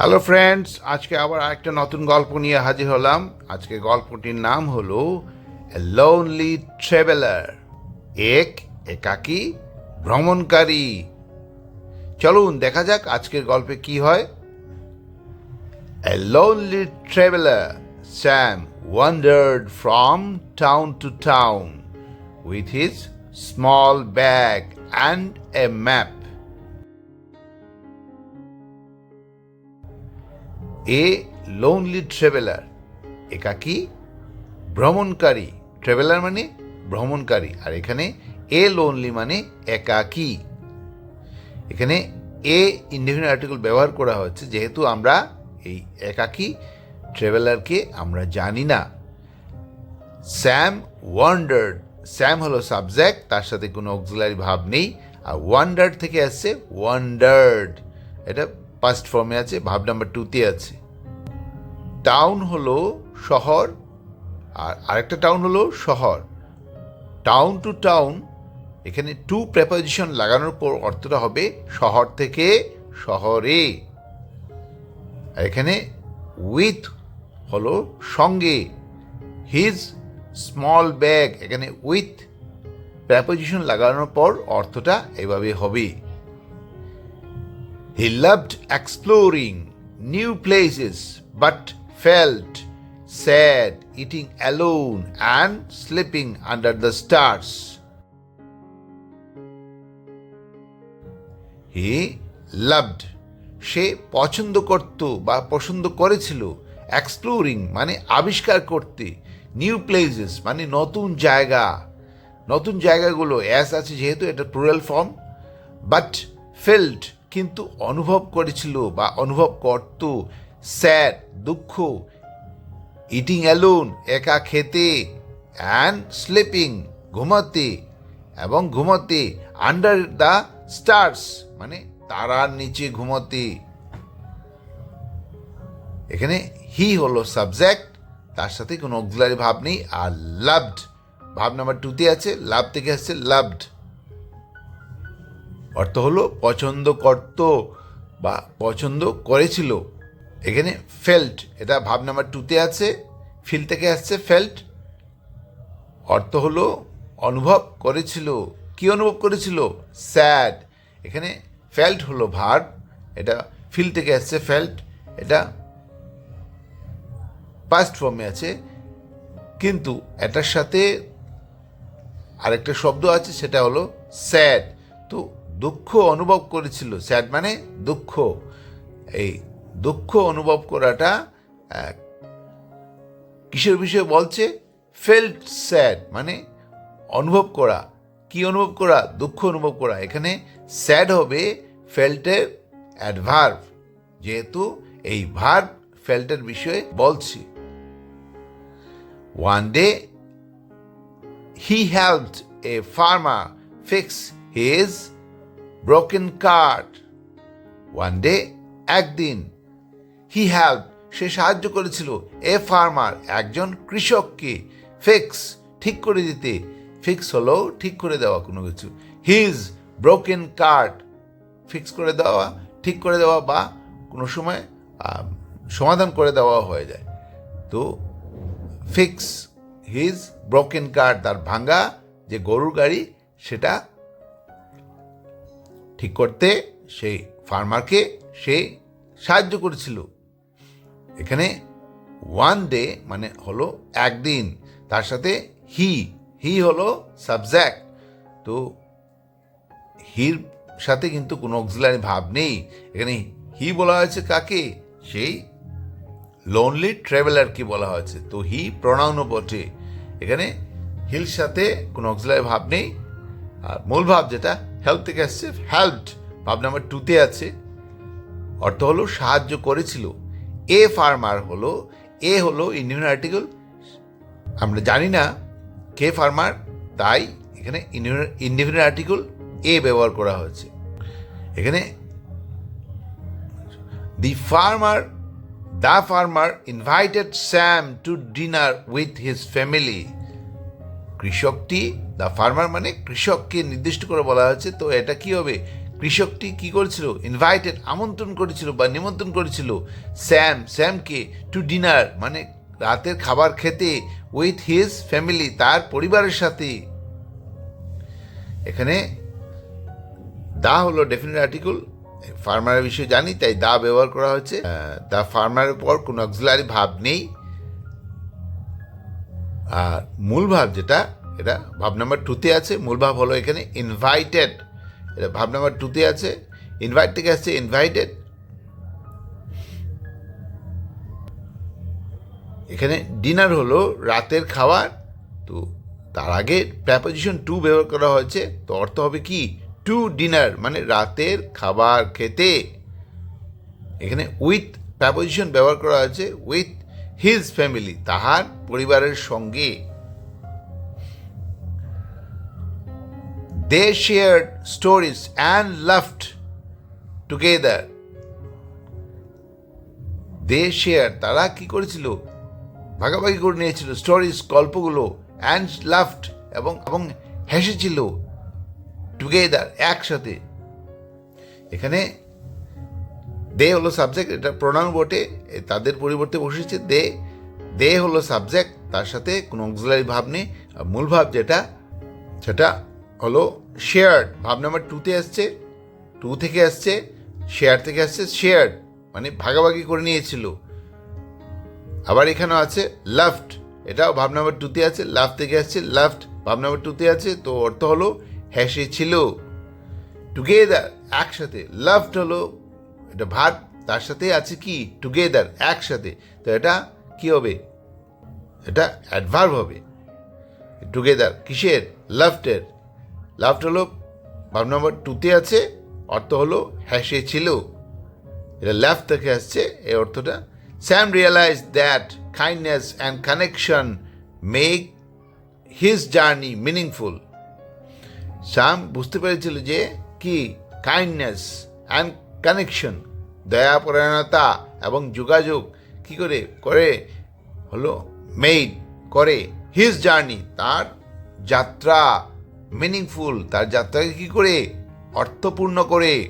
Hello friends আজকে আবার একটা নতুন গল্প নিয়ে হাজির হলাম। আজকে গল্পটির নাম হলো লোনলি ট্রেভেলার এক একাকী ভ্রমণকারী। চলুন দেখা যাক আজকের গল্পে কি হয়। A lonely traveler, Sam wandered from town to town with his small bag and a map. A lonely traveller একাকী ভ্রমণকারী। ট্রেভেলার মানে ভ্রমণকারী, আর এখানে এ লোনলি মানে একাকী। এখানে এ ইন্ডিফিনিট আর্টিকেল ব্যবহার করা হচ্ছে যেহেতু আমরা এই একাকী ট্রেভেলারকে আমরা জানি না। স্যাম ওয়ান্ডার্ড স্যাম হলো সাবজেক্ট তার সাথে কোনো অক্সিলারি ভাব নেই, আর ওয়ান্ডার্ড থেকে আসছে ওয়ান্ডার্ড এটা ফার্স্ট ফর্মে আছে, ভাব নাম্বার টুতে আছে। টাউন হলো শহর, আর আরেকটা টাউন হলো শহর। টাউন টু টাউন এখানে টু প্রেপোজিশন লাগানোর পর অর্থটা হবে শহর থেকে শহরে। এখানে উইথ হলো সঙ্গে। হিজ স্মল ব্যাগ এখানে উইথ প্রেপোজিশন লাগানোর পর অর্থটা এভাবে হবে। He loved exploring new places, but felt sad eating alone and sleeping under the stars. He loved, সে পছন্দ করত বা পছন্দ করেছিল এক্সপ্লোরিং মানে আবিষ্কার করতে নিউ প্লেসেস মানে নতুন জায়গা নতুন জায়গাগুলো অ্যাস আছে যেহেতু এটা প্লুরাল ফর্ম বাট ফেল্ট কিন্তু অনুভব করেছিল বা অনুভব করত। স্যাড দুঃখ ইটিং অ্যালোন একা খেতে অ্যান্ড স্লিপিং ঘুমাতে, এবং ঘুমাতে আন্ডার দ্য স্টার্স মানে তারার নিচে ঘুমাতে। এখানে হি হলো সাবজেক্ট তার সাথে কোনো অক্সিলারি ভাব নেই, আর লাভড ভাব নাম্বার টুতে আছে লাভ থেকে আসছে লাভড অর্থ হলো পছন্দ করত বা পছন্দ করেছিল। এখানে ফেল্ট এটা ভাব নাম্বার টুতে আছে ফিল থেকে আসছে ফেল্ট অর্থ হলো অনুভব করেছিল। কি অনুভব করেছিল? স্যাড এখানে ফেল্ট হলো ভার্ব এটা ফিল থেকে আসছে ফেল্ট এটা পাস্ট ফর্মে আছে। কিন্তু এটার সাথে আরেকটা শব্দ আছে, সেটা হলো স্যাড তো দুঃখ অনুভব করেছিল স্যাড মানে দুঃখ, এই দুঃখ অনুভব করাটা কিসের বিষয়ে বলছে? ফেল্ট স্যাড মানে অনুভব করা। কি অনুভব করা? দুঃখ অনুভব করা। এখানে স্যাড হবে ফেল্টের অ্যাডভার্ভ যেহেতু এই ভার্ব ফেল্টের বিষয়ে বলছি। One day he helped a farmer fix his broken cart. One day, একদিন হি হেল্প সে সাহায্য করেছিল এ ফার্মার একজন কৃষককে ফিক্স ঠিক করে দিতে। ফিক্স হলো ঠিক করে দেওয়া কোনো কিছু। হিজ ব্রোকেন কার্ট ফিক্স করে দেওয়া ঠিক করে দেওয়া বা কোনো সময় সমাধান করে দেওয়া হয়ে যায়। তো ফিক্স হিজ ব্রোকেন কার তার ভাঙ্গা যে গরুর গাড়ি সেটা ঠিক করতে সেই ফার্মারকে সে সাহায্য করেছিল। এখানে ওয়ান ডে মানে হলো একদিন, তার সাথে হি হি হলো সাবজেক্ট তো হির সাথে কিন্তু কোনো অক্সিলারি ভাব নেই। এখানে হি বলা হয়েছে কাকে? সেই লোনলি ট্রাভেলার কি বলা হয়েছে। তো হি প্রণাউনও বটে। এখানে হিল সাথে কোনো অক্সিলারি ভাব নেই। আর মূল ভাব যেটা হেল্প থেকে আসছে হেল্পড ভাব নাম্বার টুতে আছে। অর্থ হলো সাহায্য করেছিল। এ ফার্মার হলো এ হলো ইন্ডিয়ান আর্টিকেল আমরা জানি না কে ফার্মার তাই এখানে ইন্ডিভিজুয়াল আর্টিকেল এ ব্যবহার করা হয়েছে। এখানে the farmer the farmer invited Sam to dinner with his family. কৃষকটি দ্য ফার্মার মানে কৃষককে নির্দিষ্ট করে বলা হয়েছে। তো এটা কি হবে? কৃষকটি কি করেছিল? ইনভাইটেড আমন্ত্রণ করেছিল বা নিমন্ত্রণ করেছিল স্যাম স্যামকে টু ডিনার মানে রাতের খাবার খেতে উইথ হিজ ফ্যামিলি তার পরিবারের সাথে। এখানে দা হলো ডেফিনেট আর্টিকেল ফার্মারের বিষয়ে জানি, তাই দা ব্যবহার করা হয়েছে। দা ফার্মারের পর কোনো অক্সিলারি ভাব নেই। আর মূল ভাব যেটা, এটা ভাব নাম্বার টুতে আছে, মূল ভাব হলো এখানে ইনভাইটেড এটা ভাব নাম্বার টুতে আছে ইনভাইট থেকে আসছে ইনভাইটেড এখানে ডিনার হলো রাতের খাবার তো তার আগে প্র্যাপোজিশন টু ব্যবহার করা হয়েছে, তো অর্থ হবে কি? টু ডিনার মানে রাতের খাবার খেতে। এখানে উইথ প্র্যাপোজিশন ব্যবহার করা হয়েছে উইথ হিজ ফ্যামিলি তাহার পরিবারের সঙ্গে। They share stories and laughed together they share তারা কি করেছিল? ভাগাভাগি করে নিয়েছিল স্টোরিজ গল্পগুলো অ্যান্ড লাফট এবং এবং হেসেছিল টুগেদার একসাথে। এখানে দে হলো সাবজেক্ট এটা প্রোনাউন বটে তাদের পরিবর্তে বসেছে দে। দে হলো সাবজেক্ট তার সাথে কোনো অক্সিলারি ভাব নেই। মূল ভাব যেটা, সেটা হলো শেয়ার্ড ভাব নাম্বার টুতে আসছে টু থেকে আসছে শেয়ার থেকে আসছে শেয়ার্ড মানে ভাগাভাগি করে নিয়েছিল। আবার এখানেও আছে লাফট এটাও ভাব নাম্বার টুতে আছে লাফ থেকে আসছে লাফট ভাব নাম্বার টুতে আছে, তো অর্থ হলো হেসে ছিল। টুগেদার একসাথে লাফট হলো এটা ভাত তার সাথে আছে কি? টুগেদার একসাথে। তো এটা কি হবে? এটা অ্যাডভার্ব হবে। টুগেদার কিসের? লাফটের লাফট হলো ভাব নম্বর টুতে আছে, অর্থ হলো হ্যাসে ছিল এটা লেফট থেকে আসছে, এই অর্থটা। Sam realise that kindness and connection make his journey meaningful Sam বুঝতে পেরেছিল যে কি? কাইন্ডনেস অ্যান্ড কানেকশন দয়াপরায়ণতা এবং যোগাযোগ কি করে? করে হলো মেড করে হিজ জার্নি তার যাত্রা মিনিংফুল তার যাত্রাকে কি করে? অর্থপূর্ণ করে।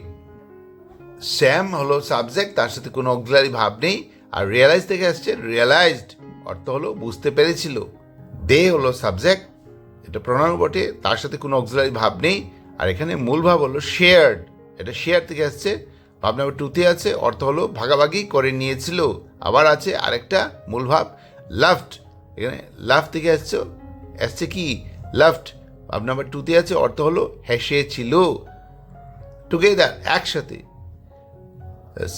স্যাম হলো সাবজেক্ট তার সাথে কোনো অক্সিলারি ভাব নেই। আর রিয়েলাইজ থেকে আসছে রিয়েলাইজড অর্থ হলো বুঝতে পেরেছিল। দে হলো সাবজেক্ট এটা প্রণাম বটে, তার সাথে কোনো অক্সিলারি ভাব নেই। আর এখানে মূল ভাব হলো শেয়ার্ড এটা শেয়ার থেকে আসছে। ভাব নাম্বার টুতে আছে, অর্থ হলো ভাগাভাগি করে নিয়েছিল। আবার আছে আরেকটা মূল ভাব, লাফট। এখানে লাফ থেকে আসছে আসছে কি? লাফট। ভাব নাম্বার টুতে আছে, অর্থ হলো হেসেছিল। টুগেদার একসাথে।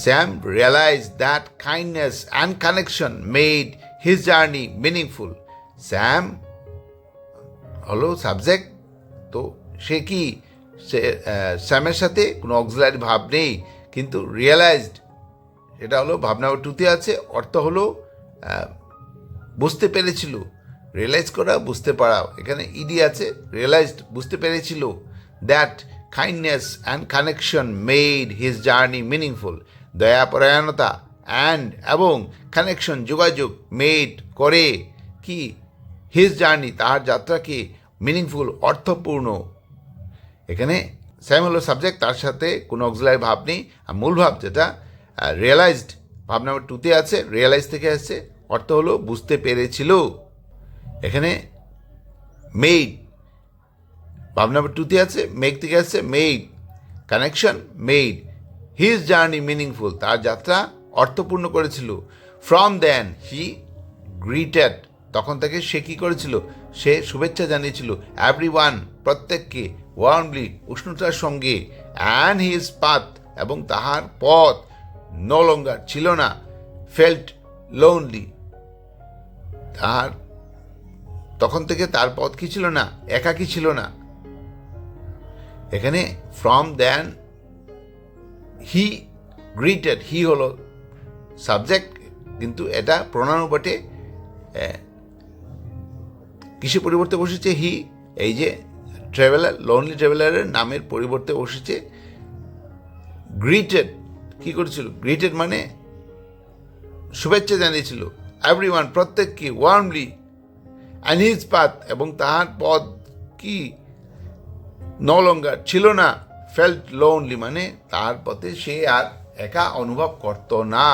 Sam realized that kindness and connection made his journey meaningful Sam হলো সাবজেক্ট তো সে কি? সে স্যামের সাথে কোনো অক্সিলারি ভাব নেই। কিন্তু রিয়েলাইজড এটা হলো, ভাবনা টুতে আছে, অর্থ হলো বুঝতে পেরেছিল। রিয়েলাইজ করা, বুঝতে পারা। এখানে ইডি আছে রিয়েলাইজড বুঝতে পেরেছিল that kindness and connection made his journey meaningful দয়াপরায়ণতা and এবং কানেকশন যোগাযোগ মেড করে কি হিজ জার্নি তাহার যাত্রাকে মিনিংফুল অর্থপূর্ণ। এখানে স্যাম হলো সাবজেক্ট তার সাথে কোনো অক্সিলারি ভাব নেই। আর মূল ভাব যেটা রিয়েলাইজড ভাব নাম্বার টুতে আছে রিয়েলাইজ থেকে আসছে। অর্থ হলো বুঝতে পেরেছিল। এখানে মেড ভাব নাম্বার টুতে আছে মেক থেকে আসছে made connection made his journey meaningful তার যাত্রা অর্থপূর্ণ করেছিল। ফ্রম দেন হি গ্রিটেড তখন তাকে সে কী করেছিল? সে শুভেচ্ছা জানিয়েছিল। এভরি ওয়ান প্রত্যেককে ওয়ার্মলি উষ্ণতার সঙ্গে অ্যান্ড হিজ পাথ এবং তাহার পথ নো লঙ্গার ছিল না ফেল্ট লোনলি তাহার, তখন থেকে তার পথ কি ছিল না? একাকী ছিল না। এখানে ফ্রম দেন হি গ্রিটেড হি হলো সাবজেক্ট কিন্তু এটা প্রণাম বটে কিসের পরিবর্তে বসেছে হি এই যে ট্রাভেলার লোনলি ট্রাভেলারের নামের পরিবর্তে বসেছে গ্রিটেড কি করেছিল? গ্রিটেড মানে শুভেচ্ছা জানিয়েছিল। এভরি ওয়ান প্রত্যেককে ওয়ার্মলি অ্যান্ড হিজ পাথ এবং তাহার পথ কি? নো লঙ্গার ছিল না ফেল্ট লোনলি মানে তার পথে সে আর একা অনুভব করতো না।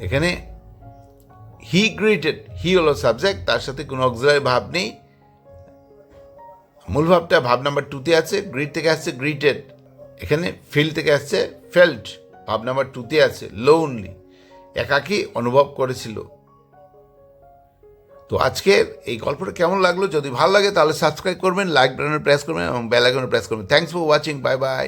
এখানে হি গ্রিটেড হি হলো সাবজেক্ট তার সাথে কোনো অক্সিলারি ভাব নেই। মূল ভাবটা ভাব নাম্বার টুতে আছে গ্রিট থেকে আসছে গ্রিটেড এখানে ফিল থেকে আসছে ফেল্ট ভাব নাম্বার টুতে আছে লোনলি একাকি অনুভব করেছিল। তো আজকে এই গল্পটা কেমন লাগল? যদি ভালো লাগে তাহলে সাবস্ক্রাইব করবেন লাইক বাটনে প্রেস করবেন এবং বেল আইকনে প্রেস করবেন। Thanks for watching bye bye